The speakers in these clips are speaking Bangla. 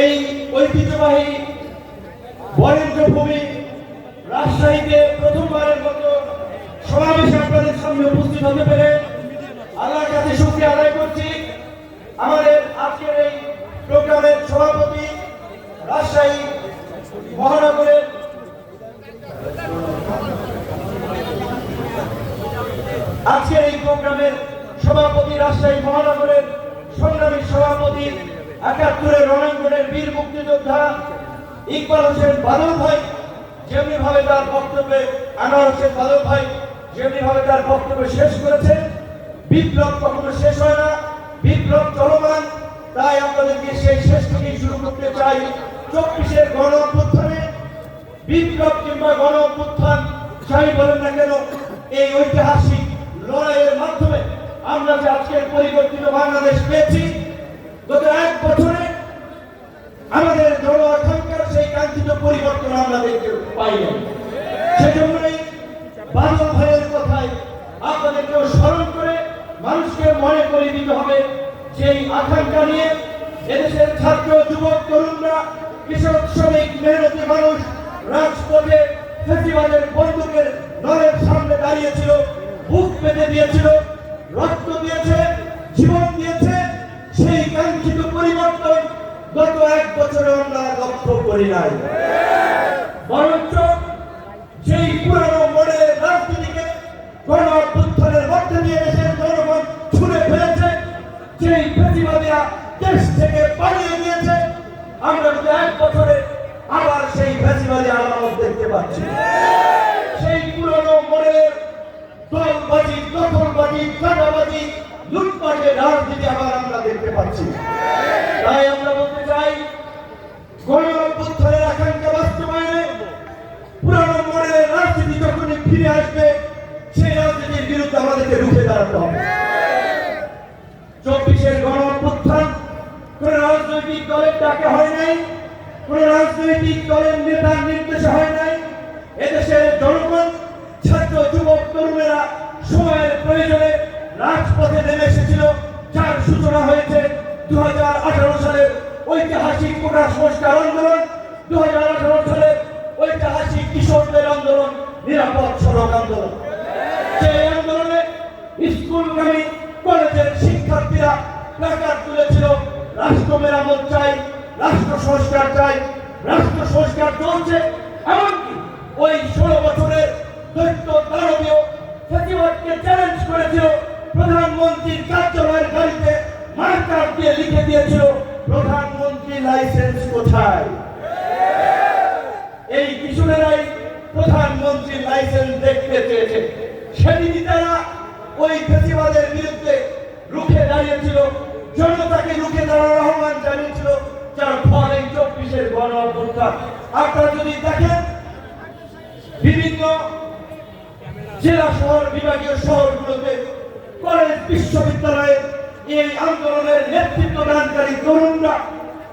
এই ঐতিহ্যবাহী বরেন্দ্র ভূমি রাজশাহীতে প্রথমবারের মতো সমাবেশে আপনাদের সামনে উপস্থিত হতে পেরে আল্লাহর কাছে শুক্রিয়া আদায় করছি। আমাদের আজকের এই প্রোগ্রামের সভাপতি রাজশাহী মহানগরের আজকের এই প্রোগ্রামের সভাপতি রাজশাহী মহানগরের সংগ্রামী সভাপতি একাত্তরের রণাঙ্গনের বীর মুক্তিযোদ্ধা ইকবাল হোসেন বাদল ভাই যেমনি ভাবে তার বক্তব্যে আনোয়ার হোসেন বাদল ভাই যেমনি ভাবে তার বক্তব্য শেষ করেছে বিপ্লব কখনো শেষ হয় না, বিপ্লব চলমান। তাই আপনাদেরকে সেই শেষ থেকেই শুরু করতে চাই চব্বিশের গণ অভ্যুত্থানে বিপ্লব কিংবা গণ অভ্যুত্থান যাই বলেন না কেন, এই ঐতিহাসিক লড়াইয়ের মাধ্যমে আমরা যে আজকের পরিবর্তিত বাংলাদেশ পেয়েছি গত এক বছরে আমাদের জন আকাঙ্ক্ষার সেই কাঙ্ক্ষিত পরিবর্তন আমরা দেখতে পাই না সেজন্যই বাদল ভাইয়ের কথায় আপনাদেরকেও স্মরণ করে মানুষকে মনে করে দিতে হবে যেই আকাঙ্ক্ষা নিয়ে এদেশের ছাত্র, যুবক, তরুণরা, কৃষক, শ্রমিক, মেহনতি মানুষ রাজপথে ফেসিবাদের বন্দুকের নলের সামনে দাঁড়িয়েছিল, বুক পেতে দিয়েছিল, রক্ত দিয়েছে, জীবন গত এক বছরে আমরা লক্ষ্য করি নাই। বরঞ্চ সেই পুরানো মডেলের রাজনীতিকে গণ অভ্যুত্থানের মধ্যে দিয়ে দেশের জনগণ ছুড়ে ফেলেছে সেই প্রতিবাদীরা দেশ থেকে পালিয়ে গিয়েছে। আমরা কিন্তু এক বছরে আবার সেই ফেসিবাদী আলামত দেখতে পাচ্ছি। সেই পুরনো মডেলের দলবাজি, দখলবাজি, চাঁদাবাজি, লুটপাটের রাজনীতি আবার আমরা দেখতে পাচ্ছি। তাই চাই। গণ আকাঙ্ক্ষা বাস্তবায়নে পুরানো মডেলের রাজনীতি যখনই ফিরে আসবে, সেই রাজনীতির বিরুদ্ধে আমাদেরকে রুখে দাঁড়াতে হবে। চব্বিশের গণ কোন রাজনৈতিক দলের ডাকে হয় নাই, কোন রাজনৈতিক দলের নেতার নির্দেশে হয় নাই। এদেশের জনগণ, ছাত্র, যুবক, তরুণেরা সময়ের প্রয়োজনে রাজপথে নেমে এসেছিল, যার সূচনা হয়েছে দু সালের ঐতিহাসিক কোটা সংস্কার আন্দোলন দু সালের ঐতিহাসিক কিশোরদের আন্দোলন, নিরাপদ সড়ক আন্দোলন। সেই আন্দোলনে স্কুলগামী কলেজের শিক্ষার্থীরা প্ল্যাকার্ড তুলেছিল, রাষ্ট্র মেরামত চাই, রাষ্ট্র সংস্কার চাই, রাষ্ট্র সংস্কার চলছে। এমনকি ওই ষোলো বছরের কোথায়? এই কিশোরেরাই প্রধানমন্ত্রীর লাইসেন্স দেখতে চেয়েছে। সেদিনই তারা ওই ফেসিবাদের বিরুদ্ধে রুখে দাঁড়িয়েছিল, জনতাকে রুখে দাঁড়ানোর আহ্বান জানিয়েছিল, যার ফল চব্বিশের গণ অভ্যুত্থান। আপনারা যদি দেখেন, বিভিন্ন জেলা শহর, বিভাগীয় শহরগুলোতে কলেজ, বিশ্ববিদ্যালয়ে এই আন্দোলনের নেতৃত্ব দানকারী তরুণরা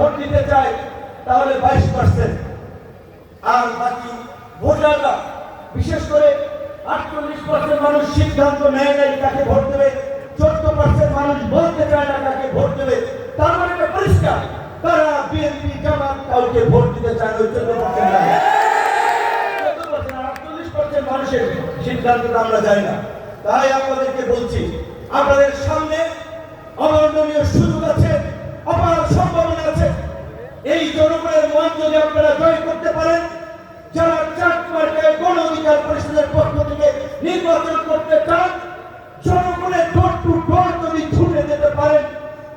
ভোট দিতে চায় তাহলে বাইশ পার্সেন্ট আর বাকি ভোটাররা, বিশেষ করে আটচল্লিশ পার্সেন্ট মানুষ সিদ্ধান্ত নেয় নাই কাকে ভোট দেবে, চোদ্দ পার্সেন্ট মানুষ বলতে চায় না তাকে ভোট দেবে, তার মানে এটা পরিষ্কার। তারা বিএনপি, জামাত কাউকে ভোট দিতে চায় ওই চোদ্দ পার্সেন্ট আটচল্লিশ পার্সেন্ট মানুষের সিদ্ধান্তটা আমরা জানি না। তাই আপনাদেরকে বলছি, আপনাদের সামনে অবর্ণনীয় সুযোগ আছে। অপার সম্ভাবনা আছে। এই জনগণের মন যদি আপনারা জয় করতে পারেন, যারা চার মার্কায় গণ অধিকার পরিষদের পক্ষ থেকে নির্বাচন করতে চান, জনগণের ডোর টু ডোর যদি ছুটে যেতে পারেন,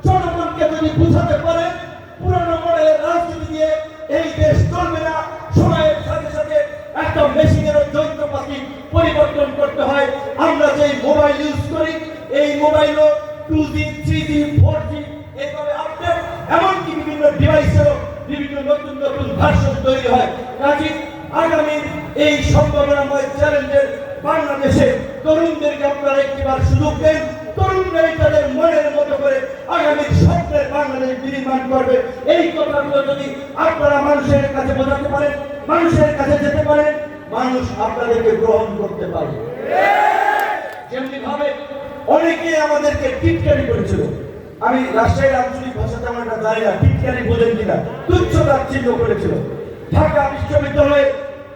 জনগণকে যদি বুঝাতে পারেন, পুরনো মডেলের রাজনীতি দিয়ে এই দেশ চলবে না, সময়ের সাথে সাথে একটা মেশিনেরও যন্ত্রপাতি পরিবর্তন করতে হয়। আমরা যেই মোবাইল ইউজ করি, এই মোবাইলও two G three G four G এইভাবে আপডেট এমনকি বিভিন্ন ডিভাইসেরও তৈরি হয়। কাজে আগামী এই সম্ভাবনাময় চ্যালেঞ্জের বাংলাদেশে তরুণদেরকে আপনারা একটিবার সুযোগ দেন। তরুণরাই তাদের মনের মতো করে আগামী স্বপ্নের বাংলাদেশ নির্মাণ করবে। এই কথাগুলো যদি আপনারা মানুষের কাছে বোঝাতে পারেন, মানুষের কাছে যেতে পারেন, মানুষ আপনাদেরকে গ্রহণ করতে পারে যেমনি ভাবে অনেকে আমাদেরকে টিটকারি করেছিল। আমি রাজশাহীর আঞ্চলিক ভাষা তেমন একটা জানি না টিটকারি বোঝেন কিনা। তুচ্ছ তাচ্ছিল্য করেছিল। ঢাকা বিশ্ববিদ্যালয়ে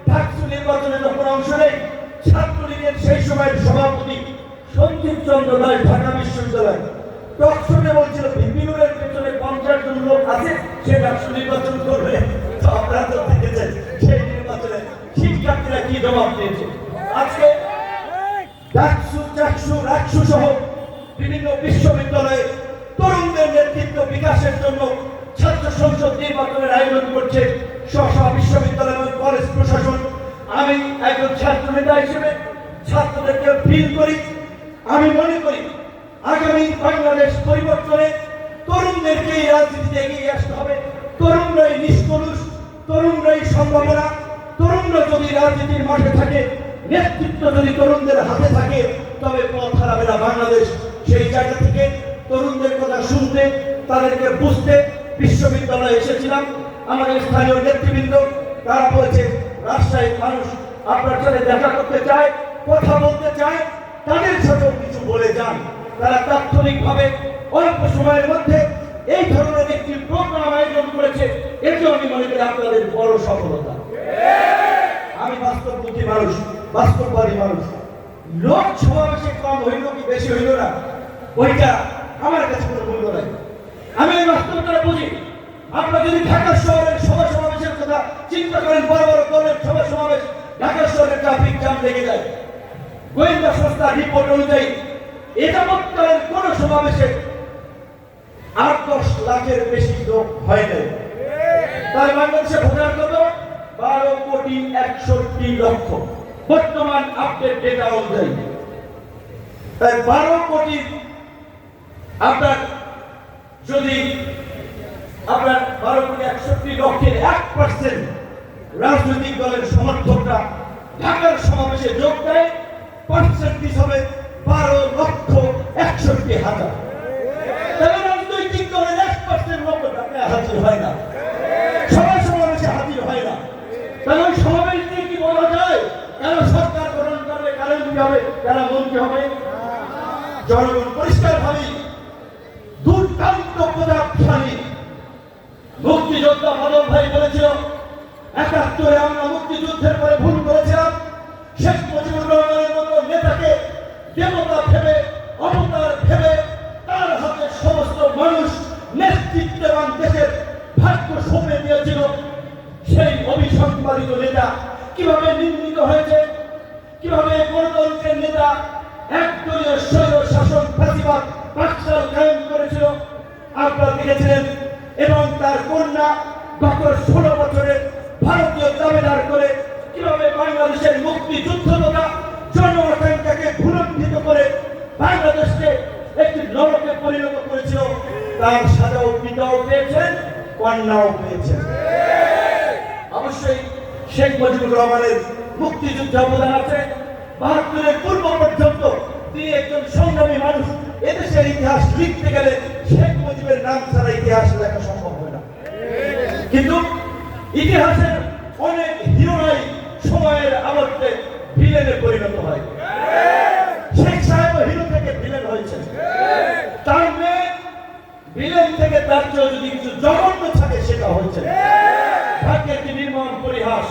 ঢাকসু নির্বাচনে যখন অংশ নেই, ছাত্রলীগের সেই সময়ের সভাপতি সঞ্জীব চন্দ্র রায় ঢাকা বিশ্ববিদ্যালয়। টকশোতে বলছিল ভিপিনুরের পেছনে পঞ্চাশ জন লোক আছে, সে ডাকসু নির্বাচন করবে। তো আপনারা তো দেখেছেন, সেই নির্বাচনে শিক্ষার্থীরা কি জবাব দিয়েছে? আজকে ডাকসু চাকসু, রাকসু সহ বিভিন্ন বিশ্ববিদ্যালয়ে বিকাশের জন্য ছাত্র সংসদ নির্বাচনের আয়োজন করছে স্ব বিশ্ববিদ্যালয় এবং কলেজ প্রশাসন। আমি একজন ছাত্র নেতা হিসেবে ছাত্রদেরকে ফিল করি। আমি মনে করি আগামী বাংলাদেশ পরিবর্তনে তরুণদেরকে এই রাজনীতিতে এগিয়ে আসতে হবে। তরুণরাই নিষ্কলুষ, তরুণরাই সম্ভাবনা। তরুণরা যদি রাজনীতির মাঠে থাকে, নেতৃত্ব যদি তরুণদের হাতে থাকে, তবে পথ হারাবে না বাংলাদেশ। সেই জায়গা থেকে তরুণদের কথা শুনতে তাদেরকে বুঝতে বিশ্ববিদ্যালয়ে এসেছিলাম। আমাদের স্থানীয় নেতৃবৃন্দ, তারা বলেছে, রাজশাহীর মানুষ আপনার সাথে দেখা করতে চায়, কথা বলতে চায়, তাদের সাথেও কিছু বলে যান। তারা তাৎক্ষণিকভাবে অল্প সময়ের মধ্যে এই ধরনের একটি প্রোগ্রাম আয়োজন করেছে। এটি আমি মনে করি আপনাদের বড় সফলতা। আমি বাস্তব বুদ্ধি মানুষ, বাস্তববাদী মানুষ। লোক সমাবেশে কম হইল কি বেশি হইল না? ওইটা আমার কাছে কোনো মূল্য নাই। আমি এই বাস্তবতা বুঝি। আপনারা যদি ঢাকা শহরের সভা সমাবেশের কথা চিন্তা করেন, বড় বড় দলের সভা সমাবেশ, ঢাকা শহরের ট্রাফিক জ্যাম লেগে যায়। গোয়েন্দা সংস্থার রিপোর্ট অনুযায়ী মতকালের কোন সমাবেশে আট দশ লাখের বেশি লোক হয় নাই। তাই বাংলাদেশে ভোটার কত? বারো কোটি একষট্টি লক্ষ। বর্তমান আপডেট ডেটা অনুযায়ী। তাই বারো কোটি আপনার যদি আপনার বারো কোটি একষট্টি লক্ষের এক পার্সেন্ট রাজনৈতিক দলের সমর্থকরা ঢাকার সমাবেশে যোগ দেয় পার্সেন্টেজ হবে বারো লক্ষ একষট্টি হাজার। এক পার্সেন্ট হয় না। সমাবেশে হয় না। কি বলা সরকার হবে? জনগণ পরিষ্কার ভাবে মুক্তিযোদ্ধা মাধব ভাই বলেছিল, একাত্তরে আমরা মুক্তিযুদ্ধের পরে ভুল করেছিলাম। শেখ মুজিবুর রহমানের মতো নেতাকে দেবতা ভেবে, অবতার ভেবে তার হাতে সমস্ত মানুষ নেতৃত্ববান দেশের ভাগ্য সঁপে দিয়েছিল। সেই অভিসম্পাদিত নেতা কীভাবে নিন্দিত হয়েছে? কীভাবে গণতন্ত্রের নেতা একদলীয় স্বৈর শাসন ফাঁসিবাদ পাকশাল কায়েম করেছিল? আপনারা দেখেছিলেন এবং তার কন্যা গত ষোলো বছরের ভারতীয় দাবিদার করে কীভাবে বাংলাদেশের মুক্তিযুদ্ধ তথা জনসংখ্যাকে ভুলণ্ঠিত করে বাংলাদেশকে একটি নরকে পরিণত করেছিল, তার সাজাও পিতাও পেয়েছেন, কন্যাও পেয়েছেন। অবশ্যই শেখ মুজিবুর রহমানের মুক্তিযুদ্ধ অবদান আছে। বাহাত্তরের পূর্ব পর্যন্ত তিনি একজন সংগ্রামী মানুষ। এদেশের ইতিহাস লিখতে গেলে শেখ মুজিবের নাম ছাড়া ইতিহাস লেখা সম্ভব হয় না। কিন্তু ইতিহাসের অনেক হিরোরাই সময়ের আবর্তে ভিলেনে পরিণত হয়। শেখ সাহেব হিরো থেকে ভিলেন হয়েছে তার মেয়ে ভিলেন থেকে তার চেয়েও যদি কিছু জঘন্য থাকে, সেটা হয়েছে ভাগ্যের নির্মম পরিহাস।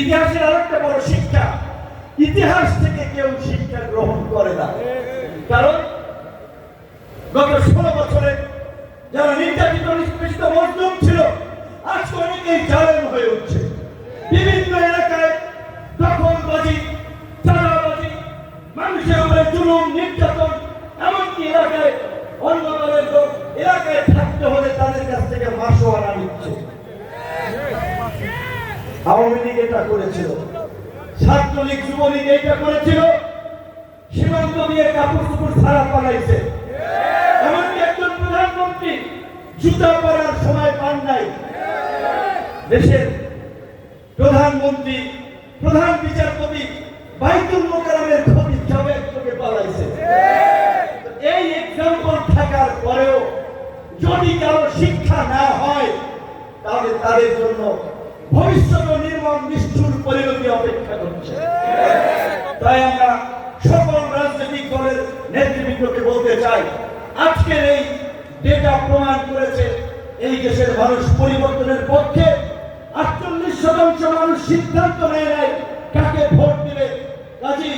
ইতিহাসের আরেকটা বড় শিক্ষা, ইতিহাস থেকে কেউ শিক্ষা গ্রহণ করে না। কারণ গত ষোলো যারা নির্যাতিত, নিষ্পেষিত মজলুম ছিল, আজকে অনেকেই জালেম হয়ে উঠছে। বিভিন্ন এলাকায় দখলবাজি, চাঁদাবাজি, মানুষের উপরে জুলুম, নির্যাতন, এমনকি এলাকায় অন্য দলের লোক এলাকায় থাকতে হলে তাদের কাছ থেকে মাসোয়ারা নিচ্ছে। আওয়ামী লীগ এটা করেছিল। ছাত্রলীগ, যুবলীগ এটা করেছিল। সীমান্ত দিয়ে কাপড় চুপড় ছাড়া পালাইছে। জুতা পরার সময় পান নাই। দেশের প্রধানমন্ত্রী, প্রধান বিচারপতি বাইতুল মোকারমের ক্ষতি সব একযোগে পালাইছে। এই এক্সাম্পল থাকার পরেও যদি কারও শিক্ষা না হয়, তাহলে তাদের জন্য ভবিষ্যৎ নির্মম নিষ্ঠুর পরিণতি অপেক্ষা করছে। তাই আমরা সকল রাজনৈতিক দলের নেতৃবৃন্দকে বলতে চাই, আজকের এই ডেটা প্রমাণ করেছে, এই দেশের মানুষ পরিবর্তনের পক্ষে আটচল্লিশ শতাংশ মানুষ সিদ্ধান্ত নেয় নাই কাকে ভোট দিবে। কাজী,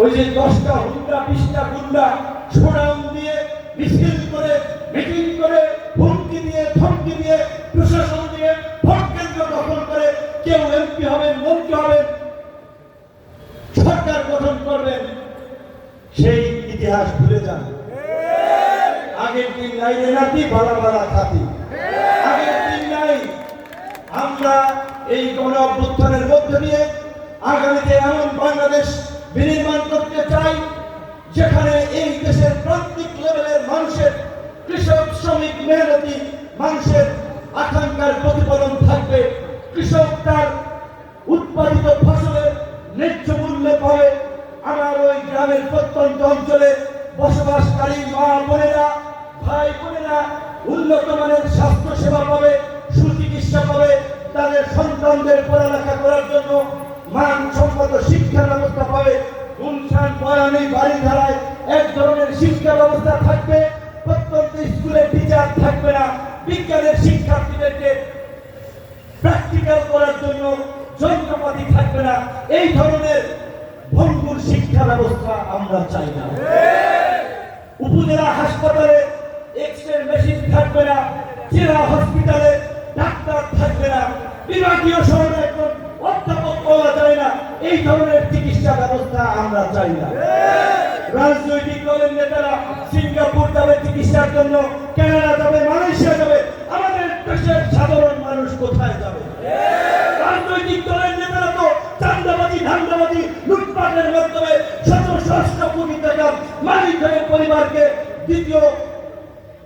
ওই যে দশটা হুন্ডা, বিশটা গুন্ডা ছোড়াউন দিয়ে মিছিল করে, মিটিং করে, হুমকি দিয়ে, ধমকি দিয়ে, প্রশাসন দিয়ে ভোট কেন্দ্র দখল করে, কেউ এমপি হবেন, মন্ত্রী হবেন, সরকার গঠন করবেন, সেই ইতিহাস ভুলে যান। আগের দিন নাই রে নাতি বালা বালা খাতি আগের দিন নাই আমরা এই গণ অভ্যুত্থানের মধ্য দিয়ে আগামীতে এমন বাংলাদেশ বিনির্মাণ করতে চাই, যেখানে এই দেশের প্রান্তিক লেভেলের মানুষের কৃষক, শ্রমিক মেহনতি মানুষের আকাঙ্ক্ষার প্রতিফলন থাকবে। কৃষক তার উৎপাদিত ফসলের ন্যায্য মূল্য পাবে। আমার ওই গ্রামের প্রত্যন্ত অঞ্চলে বসবাসকারী মা বোনেরা ভাই বোনেরা উন্নত মানের স্বাস্থ্য সেবা পাবে সুচিকিৎসা পাবে তাদের সন্তানদের পড়ালেখা করার জন্য মানসম্মত শিক্ষা ব্যবস্থা পাবে। গুলশান বয়ানি বাড়ি ধারায় এক ধরনের শিক্ষা ব্যবস্থা থাকবে। প্রত্যন্ত স্কুলে টিচার থাকবে না। বিজ্ঞানের শিক্ষার্থীদেরকে প্র্যাকটিক্যাল করার জন্য যন্ত্রপাতি থাকবে না। এই ধরনের ভঙ্গুর শিক্ষা ব্যবস্থা আমরা চাই না। উপজেলা হাসপাতালে এক্স রে মেশিন থাকবে না, জেলা হসপিটালে ডাক্তার থাকবে না, বিভাগীয় শহরে একজন অধ্যাপক পাওয়া যায় না। এই ধরনের চিকিৎসা ব্যবস্থা আমরা চাই না। রাজনৈতিক দলের নেতারা সিঙ্গাপুর যাবে চিকিৎসার জন্য কানাডা যাবে, মালয়েশিয়া যাবে, আমাদের দেশের সাধারণ মানুষ কোথায় যাবে? রাজনৈতিক দলের নেতারা তো চান্দাবাজি ধান্দাবাজি, লুটপাটের মাধ্যমে শত ষষ্ঠ কোটি টাকার মালিক পরিবারকে দ্বিতীয়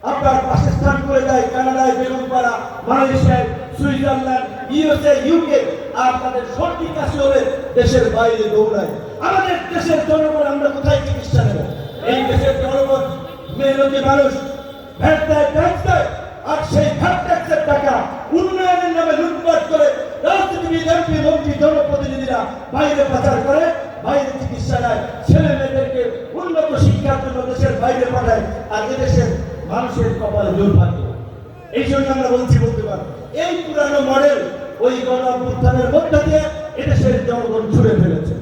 আপনার বাসস্থান করে দেয় কানাডায় বেগুনপাড়া মালয়েশিয়ায় সুইজারল্যান্ড, ইউএসএ, ইউকে, আর তাদের সর্দি কাশি হলে দেশের বাইরে দৌড়ায় আমাদের দেশের জনগণ আমরা কোথায় চিকিৎসা নেব? এই দেশের জনগণ মেহনতি মানুষ ভ্যাট দেয় ট্যাক্স দেয় আর সেই ভ্যাট ট্যাক্সের টাকা উন্নয়নের নামে লুটপাট করে রাজনীতিবিদ, এমপি, মন্ত্রী, জনপ্রতিনিধিরা বাইরে পাচার করে, বাইরে চিকিৎসা নেয়। ছেলে মেয়েদেরকে উন্নত শিক্ষার জন্য দেশের বাইরে পাঠায়, আর এদেশের মানুষের কপালে দুর্ভাগ্য। এই জন্য আমরা বলছি, বলতে পারি, এই পুরানো মডেল ওই গণ মধ্য দিয়ে এদেশের জনগণ ছুড়ে ফেলেছে।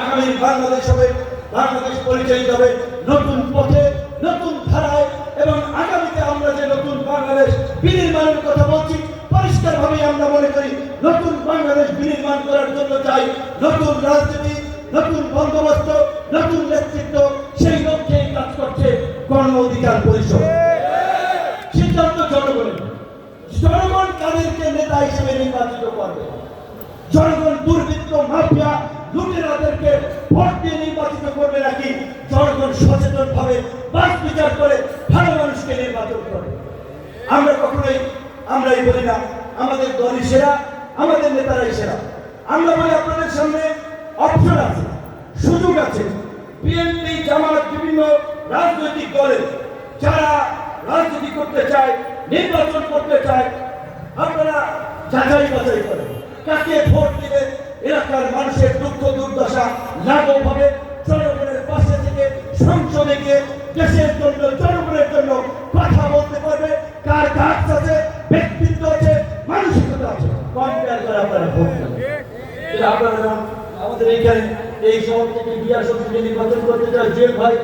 আগামী বাংলাদেশ হবে, বাংলাদেশ পরিচালিত হবে নতুন পথে, নতুন ধারায়, এবং আগামীতে আমরা যে নতুন বাংলাদেশ বিনির্মাণের কথা বলছি, পরিষ্কারভাবে আমরা মনে করি, নতুন বাংলাদেশ বিনির্মাণ করার জন্য চাই নতুন রাজনীতি, নতুন বন্দোবস্ত, নতুন নেতৃত্ব, সেই লক্ষ্যে কাজ করছে গণ অধিকার পরিষদ। সিদ্ধান্ত জনগণের। জনগণ তাদেরকে নেতা হিসেবে নির্বাচিত করবে। জনগণ দুর্বৃত্ত মাফিয়া লুটেরাদেরকে ভোট দিয়ে নির্বাচিত করবে নাকি জনগণ সচেতন ভাবে বাস বিচার করে ভালো মানুষকে নির্বাচন করবে? আমরা কখনোই, আমরাই বলি না, আমাদের দলই সেরা, আমাদের নেতারাই সেরা। আমরা বলি আপনাদের সামনে অপশন আছে, সুযোগ আছে। বিএনপি, জামাত, বিভিন্ন রাজনৈতিক দলের যারা রাজনীতি করতে চায়, নির্বাচন করতে চায়, আপনারা যাচাই বাছাই করেন। কাকে ভোট দিবে এলাকার মানুষের দুঃখ, দুর্দশা লাঘব হবে? জনগণের পাশে থেকে সংসদে গিয়ে দেশের জন্য, জনগণের জন্য কথা বলতে পারবে। কার কাজ আছে? ব্যক্তিত্ব আছে? মানসিকতা আছে? কম্পেয়ার করে আপনারা ভোট দেবেন আপনারা আমাদের এইখানে এই শহর থেকে বিয়ার সংসদে নির্বাচন করতে চায় জেল ভাই।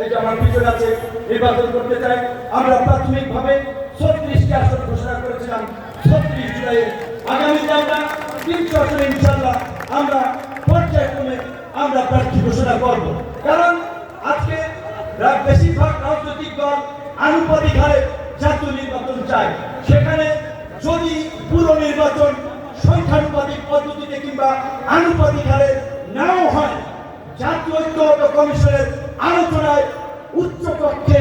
এটা আমার পিছনে আছে। নির্বাচন করতে চাই। আমরা প্রাথমিকভাবে ছত্রিশটি আসন ঘোষণা করেছিলাম ছত্রিশ জুলাই আগামীতে আমরা তিনশো আসনে ইনশাল্লাহ আমরা পর্যায়ক্রমে আমরা প্রার্থী ঘোষণা করব। কারণ আজকে বেশিরভাগ রাজনৈতিক দল আনুপাতিক হারে জাতীয় নির্বাচন চায়। সেখানে যদি পুরো নির্বাচন সংখ্যানুপাতিক পদ্ধতিতে কিংবা আনুপাতিক হারে নাও হয়, জাতীয় ঐক্যমত্য কমিশনের আলোচনায় উচ্চ কক্ষে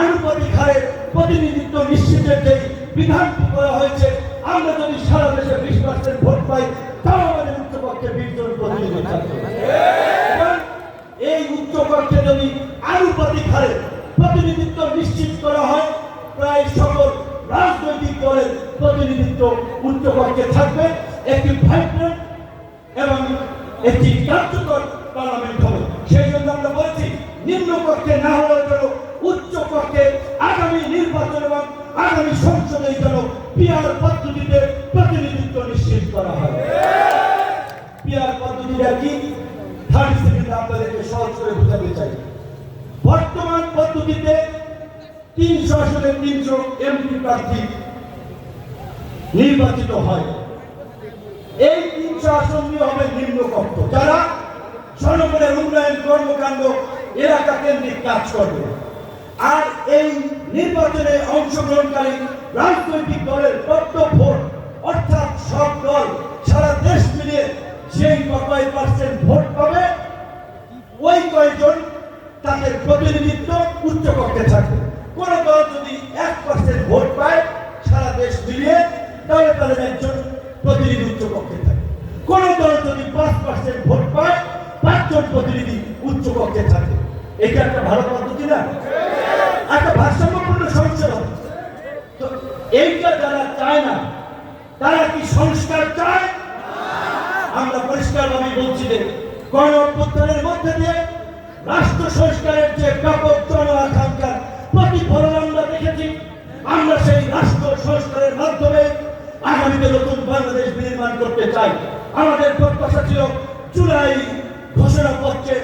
আনুপাতিক হারে প্রতিনিধিত্ব নিশ্চিতের যে বিধানটি করা হয়েছে, আমরা যদি সারা দেশে বিশ পার্সেন্ট ভোট পাই, তাও আমাদের উচ্চপক্ষে বিশ জন প্রতিনিধি এই উচ্চকক্ষে যদি আনুপাতিক হারে প্রতিনিধিত্ব নিশ্চিত করা হয়, প্রায় সকল রাজনৈতিক দলের প্রতিনিধিত্ব উচ্চকক্ষে থাকবে। একটি ভাইব্রেন্ট এবং একটি কার্যকর পার্লামেন্ট হবে। সেই জন্য আমরা বলছি নিম্ন কক্ষে না হওয়ার জন্য, উচ্চ কক্ষে আগামী নির্বাচন এবং আগামী সংসদে যেন পিয়ার পদ্ধতিতে প্রতিনিধিত্ব নিশ্চিত করা হয়। পিয়ার পদ্ধতিটা কি? থার্ড আপনাদেরকে সহজ করে বোঝাতে চাই। বর্তমান পদ্ধতিতে তিনশো আসনে তিনশো এমপি প্রার্থী নির্বাচিত হয়। এই তিনশো আসন হবে নিম্নকক্ষ যারা জনগণের উন্নয়ন কর্মকাণ্ড এলাকা কেন্দ্রিক কাজ করবে। আর এই নির্বাচনে অংশগ্রহণকারী রাজনৈতিক দলের কত ভোট অর্থাৎ সব দল, সারা দেশ মিলিয়ে সেই কয় পার্সেন্ট ভোট পাবে, ওই কয়জন তাদের প্রতিনিধিত্ব উচ্চকক্ষে থাকবে। কোন দল যদি এক পার্সেন্ট ভোট পায় সারা দেশ মিলিয়ে, তাহলে তাদের একজন প্রতিনিধি উচ্চ উচ্চকক্ষে থাকে কোন দল যদি পাঁচ পার্সেন্ট ভোট পায়, পাঁচজন প্রতিনিধি উচ্চকক্ষে থাকে। এটা একটা ভালো পদ্ধতি না? একটা ভারসাম্যপূর্ণ সংসদ তো এইটা যারা চায় না, তারা কি সংস্কার চায়? আমরা পরিষ্কারভাবে বলছি যে গণ অভ্যুত্থানের মধ্যে দিয়ে রাষ্ট্র সংস্কারের যে ব্যাপক জন আকাঙ্ক্ষার প্রতিফলন আমরা দেখেছি, আমরা সেই রাষ্ট্র সংস্কারের মাধ্যমে আগামীতে নতুন বাংলাদেশ বিনির্মাণ করতে চাই। আমাদের প্রত্যাশা ছিল জুলাই ঘোষণাপত্রে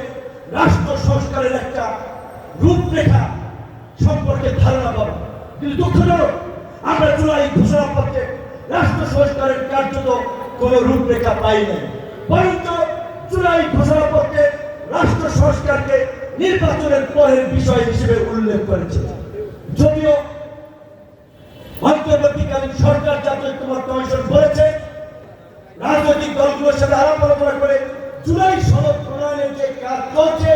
রাষ্ট্র সংস্কারের একটা রূপরেখা সম্পর্কে ধারণা পাবো কিন্তু দুঃখজনক আমরা জুলাই ঘোষণাপত্রে রাষ্ট্র সংস্কারের কার্যত কোনো রূপরেখা পাই নাই। বরঞ্চ জুলাই ঘোষণাপত্রে রাষ্ট্র সংস্কারকে নির্বাচনের পরের বিষয় হিসেবে উল্লেখ করেছে। যদিও অন্তর্বর্তীকালীন সরকার জাতীয় ঐক্যমত কমিশন বলেছে, রাজনৈতিক দলগুলোর সাথে আলাপ আলোচনা করে জুলাই সনদ কাজ চলছে,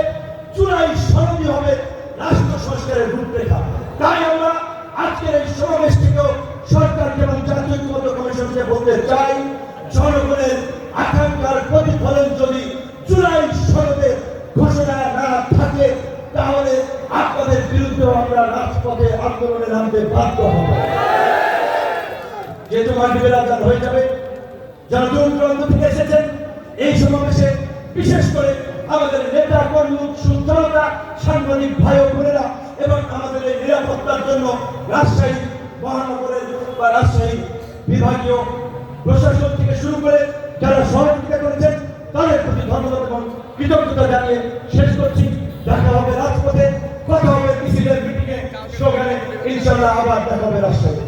জুলাই সনদই হবে রাষ্ট্র সংস্কারের রূপরেখা। তাই আমরা আজকের এই সমাবেশ থেকেও সরকারকে এবং জাতীয় ঐক্যমত কমিশনকে বলতে চাই, জনগণের আকাঙ্ক্ষার প্রতিফলন যদি জুলাই সনদে ঘোষণা না থাকে, তাহলে আপনাদের বিরুদ্ধে আমরা রাজপথে আন্দোলনে নামতে বাধ্য হব। যেহেতু মাগরিবের আজান হয়ে যাবে, যারা দূর দূরান্ত থেকে এসেছেন, এই সমাবেশে বিশেষ করে আমাদের নেতা কর্মী উৎসুক জনতা সাংবাদিক ভাই বোনেরা, এবং আমাদের এই নিরাপত্তার জন্য রাজশাহী মহানগরের বা রাজশাহী বিভাগীয় প্রশাসন থেকে শুরু করে যারা সহযোগিতা করেছেন, তাদের প্রতি ধন্যবাদ এবং কৃতজ্ঞতা জানিয়ে শেষ করছি। দেখা হবে রাজপথে, কথা হবে মিছিলের মিটিংয়ে স্লোগানে ইনশাল্লাহ আবার দেখা হবে রাজশাহী